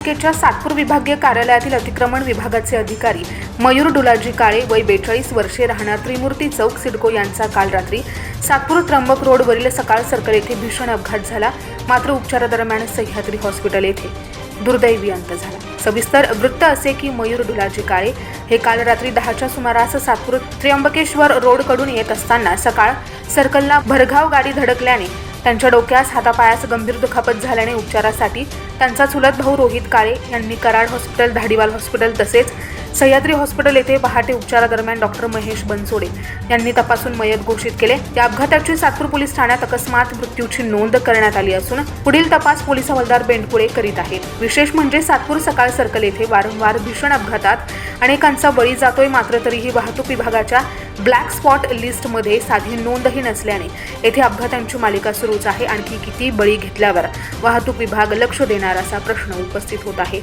च्या सातपूर विभागीय कार्यालयातील अतिक्रमण विभागाचे अधिकारी मयूर डुलाजी काळे वय बेचाळीस वर्षे राहणार त्रिमूर्ती चौक सिडको यांचा काल रात्री सातपूर त्र्यंबक रोडवरील सकाळ सर्कल येथे भीषण अपघात झाला. मात्र उपचारादरम्यान सह्याद्री हॉस्पिटल येथे दुर्दैवी अंत झाला. सविस्तर वृत्त असे की मयूर डुलाजी काळे हे काल रात्री दहाच्या सुमारास सातपूर त्र्यंबकेश्वर रोडकडून येत असताना सकाळ सर्कलला भरघाव गाडी धडकल्याने त्यांच्या डोक्यास हातापायास गंभीर दुखापत झाल्याने उपचारासाठी त्यांचा चुलत भाऊ रोहित काळे यांनी कराड हॉस्पिटल धाडीवाल हॉस्पिटल तसेच सह्याद्री हॉस्पिटल येथे पहाटे उपचारादरम्यान डॉक्टर महेश बनसोडे यांनी तपासून मयत घोषित केले. या अपघाताची सातपूर पोलीस ठाण्यात अकस्मात मृत्यूची नोंद करण्यात आली असून पुढील तपास पोलीस हवालदार बेंडकुळे करीत आहेत. विशेष म्हणजे सातपूर सकाळ सर्कल येथे वारंवार भीषण अपघातात अनेकांचा बळी जातोय मात्र तरीही वाहतूक विभागाच्या ब्लॅक स्पॉट लिस्टमध्ये साधी नोंदही नसल्याने येथे अपघातांची मालिका सुरूच आहे. आणखी किती बळी घेतल्यावर वाहतूक विभाग लक्ष देणार असा प्रश्न उपस्थित होत आहे.